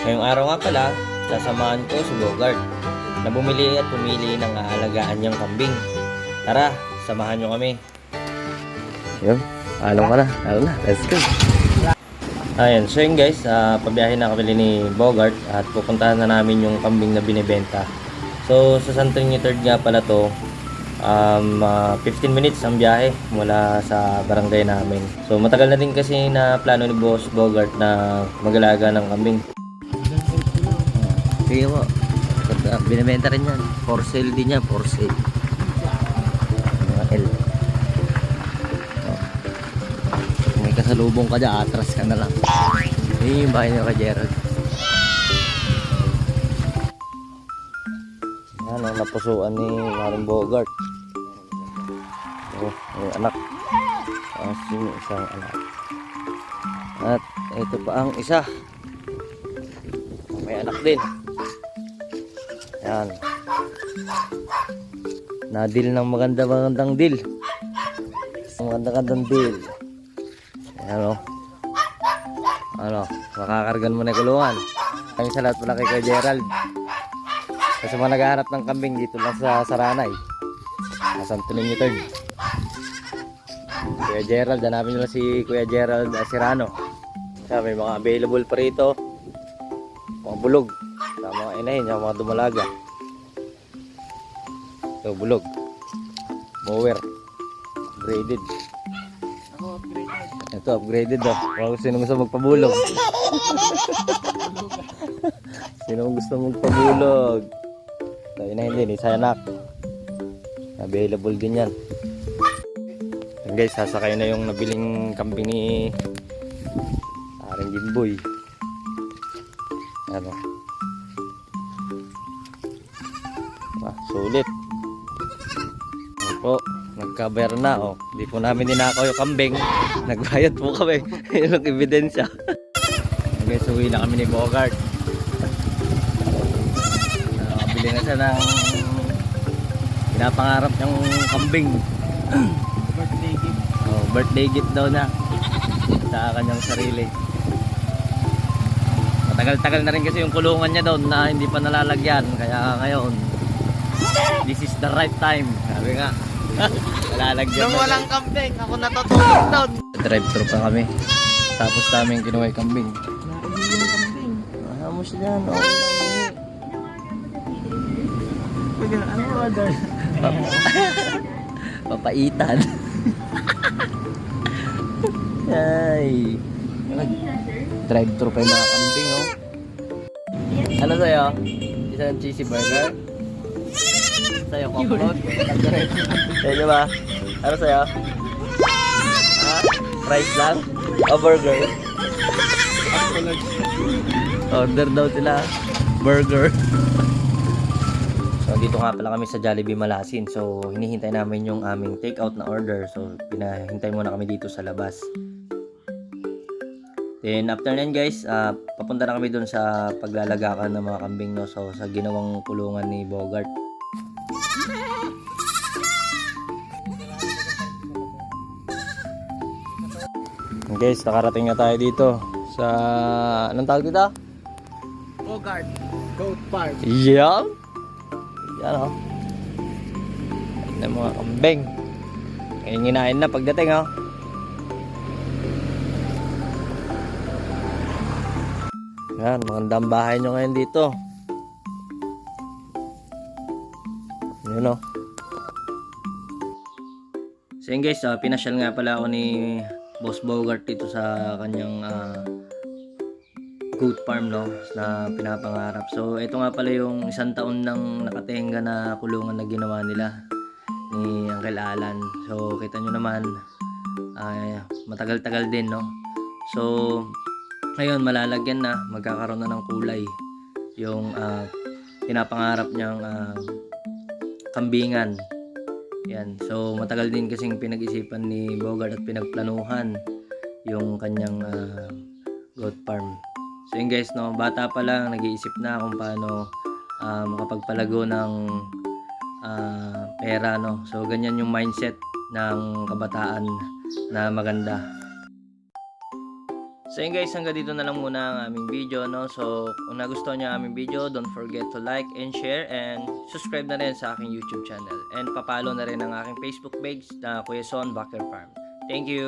Ngayong araw nga pala, sasamahan ko si Bogart na bumili at pumili ng aalagaan niyang kambing. Tara, samahan niyo kami. Yun, along ka na. Along na, let's go. Ayan, so yun guys, uh, pabiyahe na kami ni Bogart at pupuntahan na namin yung kambing na binibenta. So, sa San 3rd nga pala to, um, ah, 15 minutes ang biyahe mula sa barangay namin. So, matagal na din kasi na plano ni Boss Bogart na mag-alaga ng kambing. Sige po. Binibenta rin yan. For sale din yan. For sale. Mga L. Oh. Kung may kasalubong ka dyan, atras ka na lang. Yun yung bahay niya kay Gerald. Yan ang napusuan ni Maring Bogart. Oh, yung anak. Tapos yung isang anak. At ito pa ang isa. May anak din. Yan. Na-deal ng maganda-magandang deal. Maganda-magandang deal. Yan o. Ano, makakargan mo na kulungan. Kami sa lahat pala kay Kuya Gerald. Kasi mga naghahanap ng kambing dito lang sa Saranay. Sa Santo Niño Third. Kuya Gerald, hanapin nyo si Kuya Gerald Asirano. Siya, may mga available pa rito. Mga bulog. Sa mga inahin, mga dumalaga. Ito, bulog. Mower. Graded. Ito, upgraded daw. Kung sino gusto magpabulog. sino gusto magpabulog. Ito, inahin din. Isa anak. Available din yan. Yan guys, sasakay na yung nabiling kambing ni Aring Jimboy. Ano? Ah, sulit. Po, nagkabayar na oh. Hindi po namin ninakaw yung kambing. Nagbayad po kami. Yun ang ebidensya. Guys, uwi na kami ni Bogart. Nakabili na siya ng pinapangarap niyang kambing. Birthday gift. Oh, birthday gift daw na sa kanyang sarili. Matagal-tagal na rin kasi yung kulungan niya daw na hindi pa nalalagyan. Kaya ngayon, this is the right time. Sabi nga, nalalagyan Nung na. walang kambing, ako natutulog doon. Drive-thru pa kami. Tapos namin kinuha yung kambing. Naiiwan yung kambing. Ahamos yan. Okay lang. Pag ano order? Papaitan. Ay. Drive-thru pa yung mga kambing, oh. Ano sa'yo? Isang cheesy burger? Sa'yo, cockroach? Sa'yo ba? Ano sa'yo? Ha? Fries lang? O burger? Order daw sila. Burger. So, dito nga pala kami sa Jollibee Malasin. So, hinihintay namin yung aming take-out na order. So, pinahintay muna kami dito sa labas. Then, after nan guys, ah, papunta na kami dun sa paglalagakan ng mga kambing, no? So, sa ginawang kulungan ni Bogart. Guys, nakarating na tayo dito sa... Anong tawag dito? Bogart. Goat Park. Yan. Yan o. Yan ang mga kambing. Ngayon nginain na pagdating oh. Yan, magandang bahay nyo ngayon dito. Yun o. So yun guys, ah, pinasyal nga pala ako ni Boss Bogart dito sa kanyang ah, goat farm no na pinapangarap. So ito nga pala yung isang taon nang nakatenga na kulungan na ginawa nila ni Uncle Alan. So kita nyo naman ay matagal-tagal din no. So ngayon malalagyan na, magkakaroon na ng kulay yung ah, pinapangarap niyang ah, kambingan. Yan. So matagal din kasing pinag-isipan ni Bogart at pinagplanuhan yung kanyang ah, goat farm. So yun guys, no, bata pa lang nag-iisip na kung paano ah, makapagpalago ng ah, pera, no. So ganyan yung mindset ng kabataan na maganda. So yun guys, hanggang dito na lang muna ang aming video, no? So, kung nagustuhan niyo ang aming video, don't forget to like and share and subscribe na rin sa aking YouTube channel. And papalo na rin ang aking Facebook page na Kuya Son Backer Farm. Thank you!